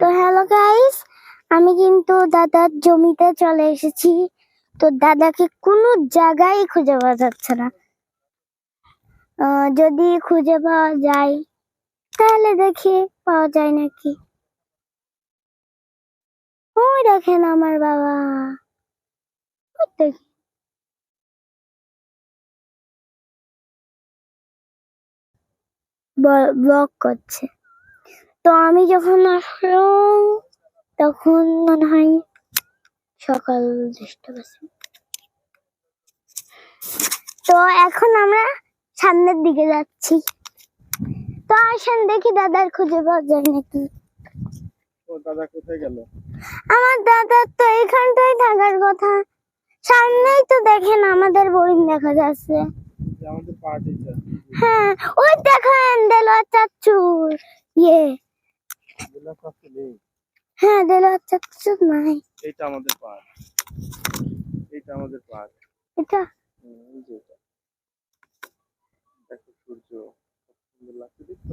তো hello guys আমি কিন্তু দাদার জমিতে চলে এসেছি। তো দাদাকে কোনো জায়গায় খুঁজে পাওয়া যাচ্ছে না। যদি খুঁজে পাওয়া যায়, তাহলে দেখি পাওয়া যায় নাকি। ওই দেখেন আমার বাবা। দেখি ব্লক করছে। তো আমি যখন আসলাম তখন মনে হয় সকাল দশটা বাজে। তো এখন আমরা সামনের দিকে যাচ্ছি। তো আসেন দেখি দাদার খুঁজে পাওয়া যায় নাকি। ও দাদা কোথায় গেল? আমার দাদার তো এখানটাই থাকার কথা। সামনেই তো দেখেন আমাদের বোরিং দেখা যাচ্ছে। আমাদের পার্টি হ্যাঁ ওই দেখেন দেলোয়ার চাচ্চুর ইয়ে। হ্যাঁ দেলোয়ার চাচ্চুর নাই। এটা আমাদের পার্ক। এটা আমাদের পার্ক। এটা? এই যে এটা। দেখো সূর্য। সুন্দর লাগছে দেখছ?